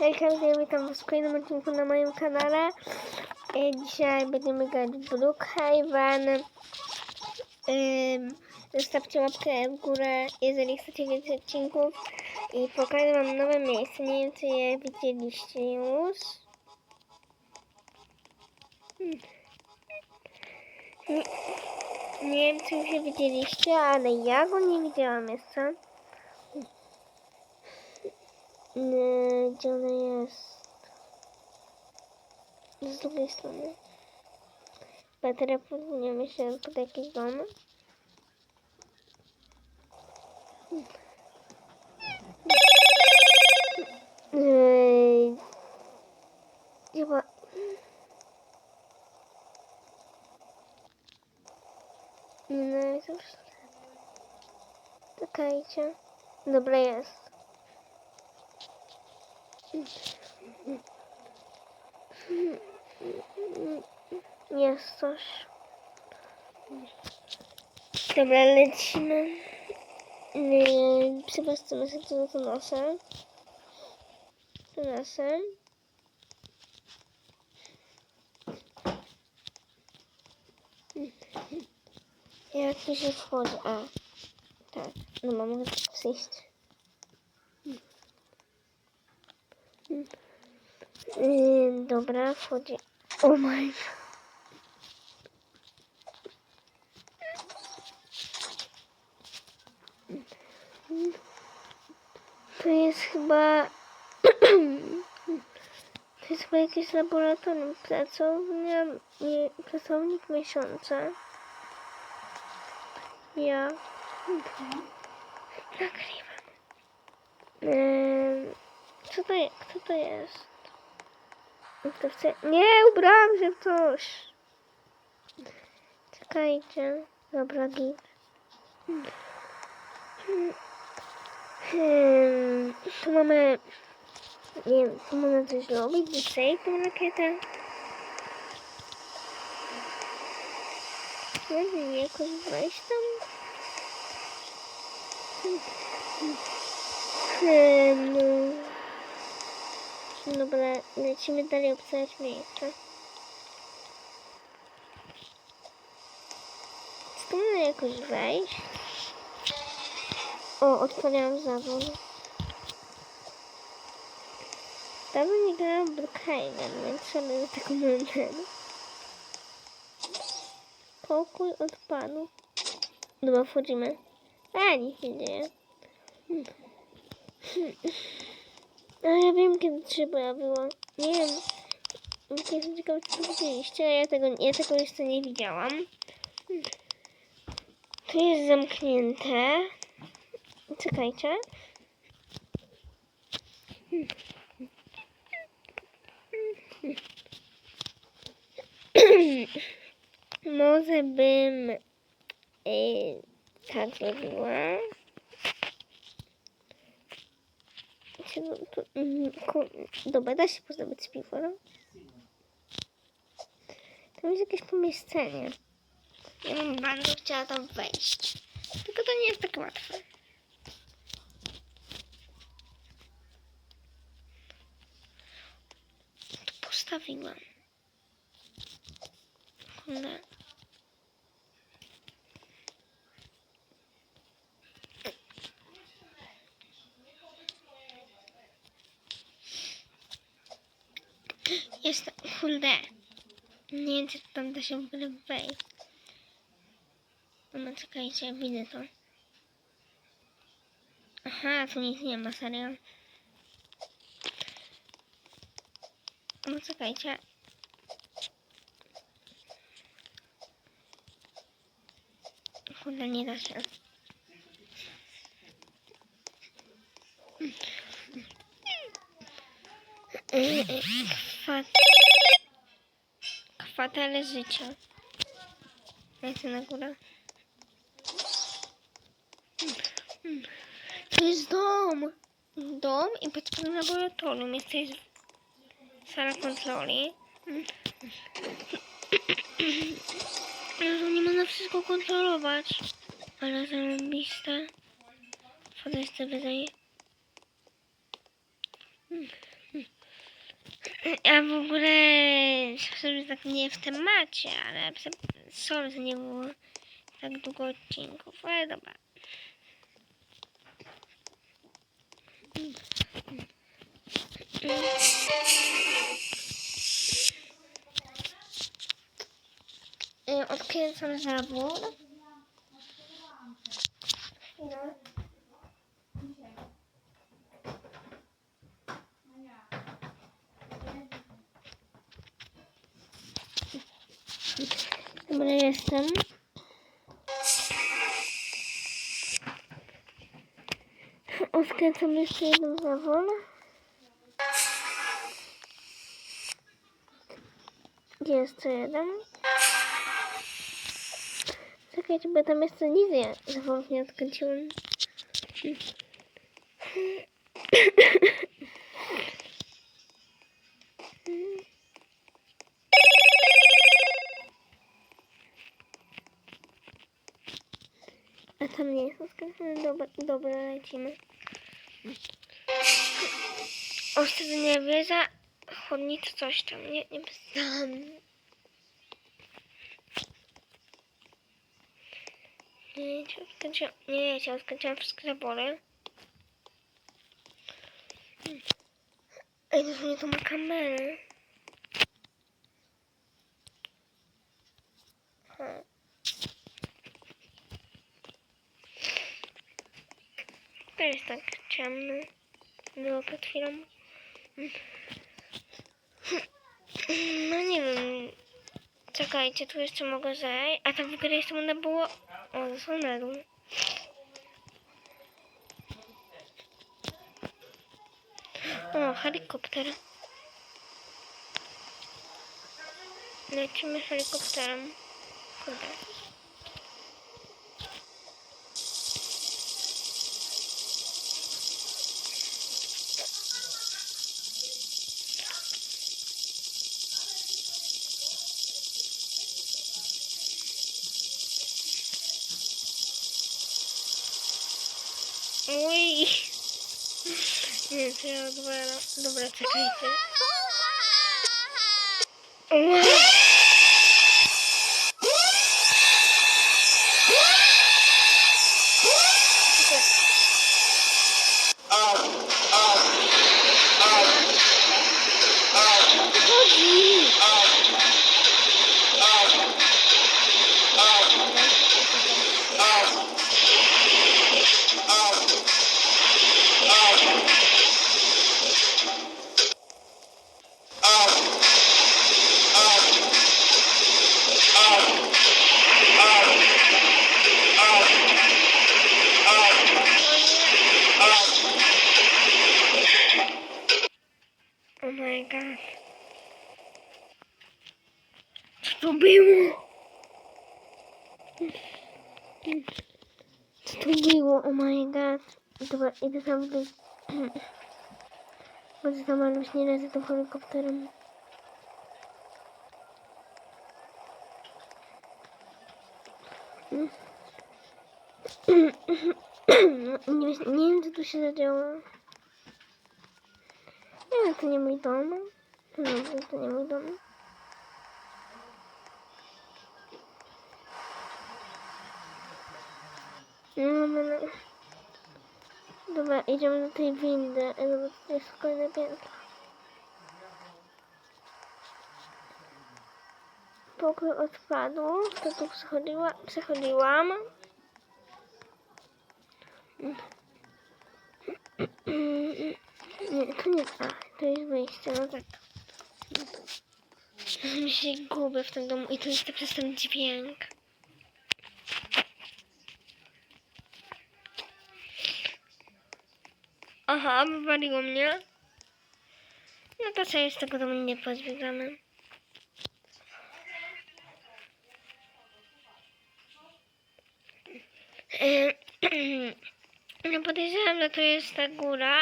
Hejka, witam was w kolejnym odcinku na moim kanale. E, Dzisiaj będziemy grać w Brookhaven. Zostawcie łapkę w górę, jeżeli chcecie więcej odcinków. I pokażę wam nowe miejsce. Nie wiem, czy je widzieliście już. Hmm. Nie, nie wiem, czy już je widzieliście, ale ja go nie widziałam jeszcze. Nie, gdzie ona jest? Z drugiej strony. Bateria podwójnie się pod jakiś dom. Chyba... Nie, no już... Czekajcie. Dobra, jest. Jest coś. Dobra, lecimy. Przepraszamy sobie to, to nasze. To nasze. Jak mi się wchodzi? A, tak. No mam mogę tak przyjść. Yy, dobra, wchodzi. O my. To jest chyba... To jest chyba jakieś laboratorium, pracownia, pracownik miesiąca. Ja. Nagrywam. Ehm, co to jest? Kto to jest? Kto chce? Nie, ubrałam się w coś. Czekajcie. Dobra, git. Hmm, tu mamy... Nie wiem, tu można coś zrobić. Dzisiaj tą rakietę. Można jakoś wejść tam? Hmm, no. Dobra, lecimy dalej obstawiać miejsce. Czy tu można jakoś wejść? O, otworzyłam zawód. Dawno nie grałam Brookhaven, więc sobie za taką momentem. Pokój odpadł. Dobra, wchodzimy. A, nic się dzieje. Hmm. A ja wiem, kiedy trzeba było. Nie wiem. Jestem ciekawa, to widzieliście, ale ja tego, ja tego jeszcze nie widziałam. To jest zamknięte. Czekajcie. Może bym y, tak zrobiła. Się tu- mm, ku- Dobra, da się pozdobyć piwo. no? Tam jest jakieś pomieszczenie. Ja bardzo chciała tam wejść. Tylko to nie jest tak łatwe. Tu postawiłam. Cholera. Jest, kurde. Nie wiem, czy tam da się w ogóle wejść. No czekajcie, widzę to. Aha, tu nic nie ma, serio. No czekajcie. Kurde, nie da się. Kwat... Kwatele życia. Lecę na górę. To jest dom. Dom i spodem laboratorium. Jest tutaj sala kontroli. Ale nie można wszystko kontrolować. Ale zarąbiste. Wchodzę jeszcze wyżej. Hmm. Ja w ogóle sobie tak nie w temacie, ale sorry, nie było tak długo odcinków, ale dobra. Y, Odkręcam zawór. Chwilę. Dobra, jestem. Odkręcam jeszcze jeden zawór. Gdzie jest to jeden? Czekajcie, bo tam jeszcze nic nie, zaworów nie A tam nie jest odkręcone. Dobra, dobra, lecimy. Ostrzeżenie wieża, chodnik, coś tam. Nie, nie znam. Nie, odkręciłam, nie, nie, odkręciłam wszystkie zabory. Ej, to nie to ma kamerę. To jest tak ciemno. Było przed chwilą. No nie wiem. Czekajcie, tu jeszcze mogę zejść. A tam w ogóle jeszcze można było... O, z tunelu. O, helikopter. Lecimy helikopterem. Kurde. Uj. Nie, to ja dobra, dobra, czekajcie. Ua. Czekaj. Chodzi. Oh my god. Co to było? Co to było? Oh my god. Dobra, idę tam wy... Może tam albo nie lecę tym helikopterem. Nie, wiem- nie wiem, co tu się zadziało. Nie, to nie mój dom. No, to nie mój dom. No, no, no. Dobra, idziemy do tej windy. e, Dobra, to jest kolejne piętro. Pokój odpadów. To tu przechodziła, przechodziłam. Nie, to nie. A, to jest wyjście, no tak. Mi się gubię w tym domu i to jest przez ten dźwięk. Aha, wywaliło mnie. No to z tego domu nie pozbiegamy. E, No podejrzewam, że to jest ta góra.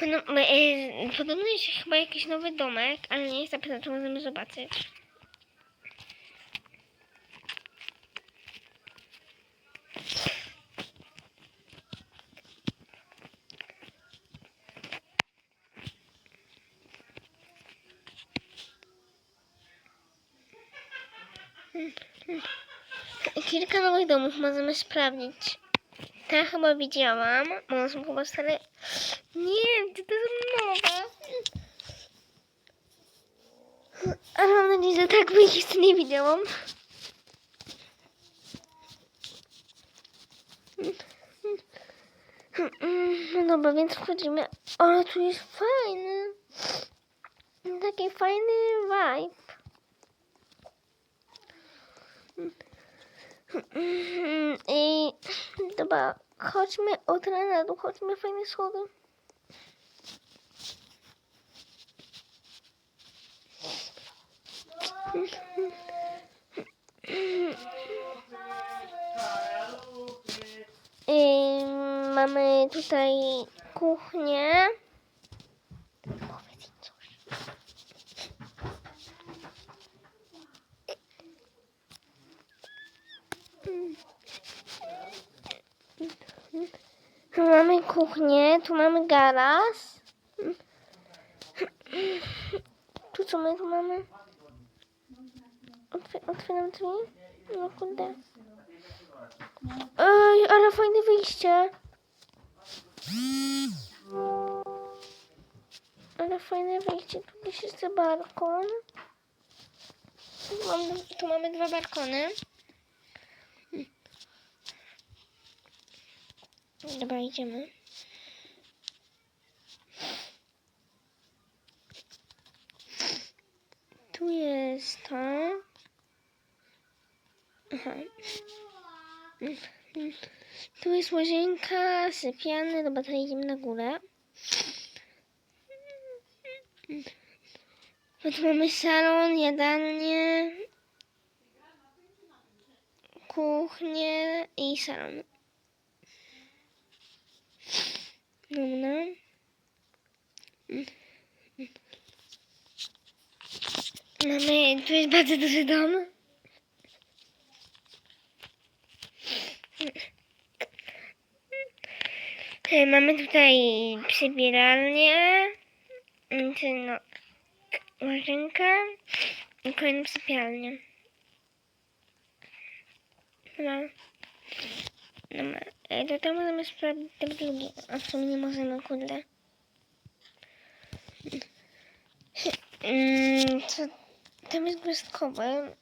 Podobno, e, podobno jest chyba jakiś nowy domek, ale nie jest na to możemy zobaczyć. Kilka nowych domów możemy sprawdzić. Ta chyba widziałam. One są chyba stare. Nie, to są nowe. Ale mam nadzieję, że tak, bo ich jeszcze nie widziałam. No dobra, więc wchodzimy. Ale tu jest fajny. Taki fajny vibe. I dobra, chodźmy od rana, tu chodźmy fajne schody. I mamy tutaj kuchnię. Tu mamy kuchnię, tu mamy garaż. Tu co my tu mamy? Otw- otwieram drzwi? No kurde. Ej, ale fajne wyjście. Ale fajne wyjście. Tu jest balkon. Tu, mam, tu mamy dwa balkony. Dobra, idziemy. Tu jest to. Aha. Tu jest łazienka, sypialnia, dobra, teraz idziemy na górę. No tu mamy salon, jadalnię, kuchnię i salon. Dobra. Mamy, tu jest bardzo duży dom. E, Mamy tutaj przybieralnię, mm, czy no, łazienkę i kolejną sypialnię. No. Dobra. E, To tam możemy sprawdzić ten drugi, a w sumie nie możemy, kurde. Mm, co, tam jest gwiazdkowy.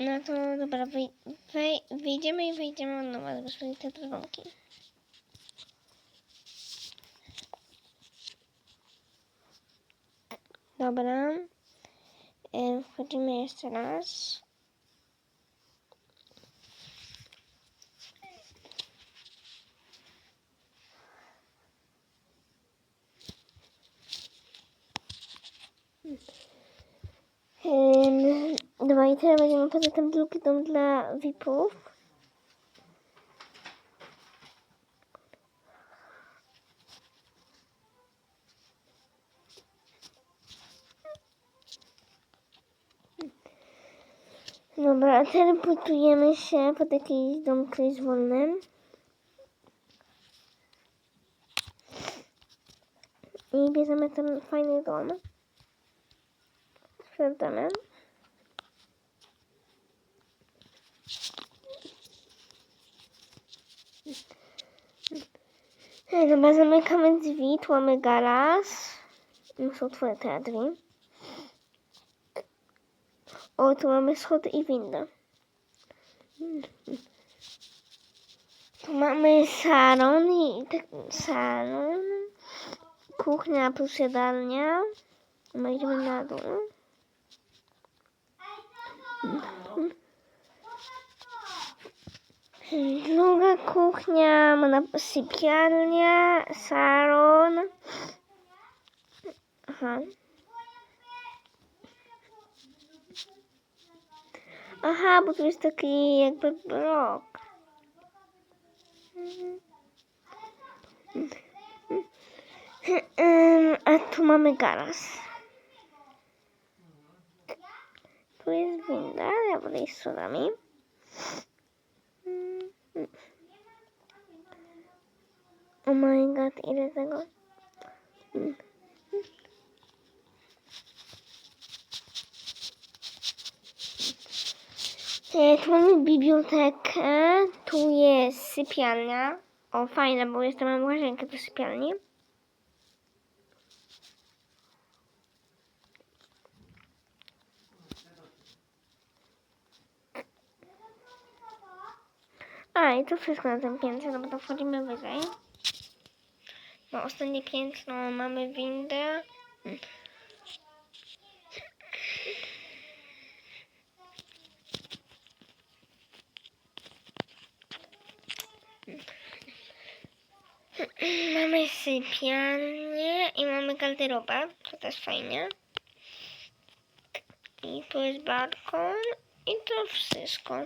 No to dobra, wej, wej, wyjdziemy i wyjdziemy od nowa, sprawdzić te drogą. Dobra. E, Wchodzimy jeszcze raz. Ym, Dobra, i teraz będziemy poza tym drugi dom dla VIP-ów. Dobra, a teleportujemy się pod jakiś dom, który jest wolny. I bierzemy ten fajny dom. Sprawdzamy. Dobra, zamykamy drzwi, tu mamy garaż. Muszę otworzyć te drzwi. O, tu mamy schody i windę. Tu mamy salon i tak, salon. Kuchnia plus jadalnia. My idziemy na dół. Druga kuchnia, mana sypialnia, salon. Aha. Aha, bo tu jest taki jakby blok. Ym, A tu mamy garaż. Tu jest winda, ja będę iść schodami. Oh my god, ile tego? E, Tu mamy bibliotekę, tu jest sypialnia. O, fajne, bo jeszcze mam łazienkę do sypialni. A, i to wszystko na tym piętrze, no bo to wchodzimy wyżej. No, ostatnie piętro mamy windę. Mamy sypialnię i mamy garderobę, to też fajnie. I tu jest balkon i to wszystko.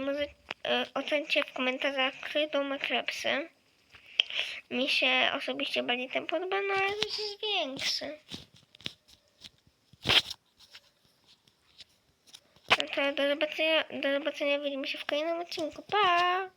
Może e, ocencie w komentarzach, który domek lepszy. Mi się osobiście bardziej ten podoba, no ale jest większy. No to do zobaczenia, do zobaczenia widzimy się w kolejnym odcinku. Pa!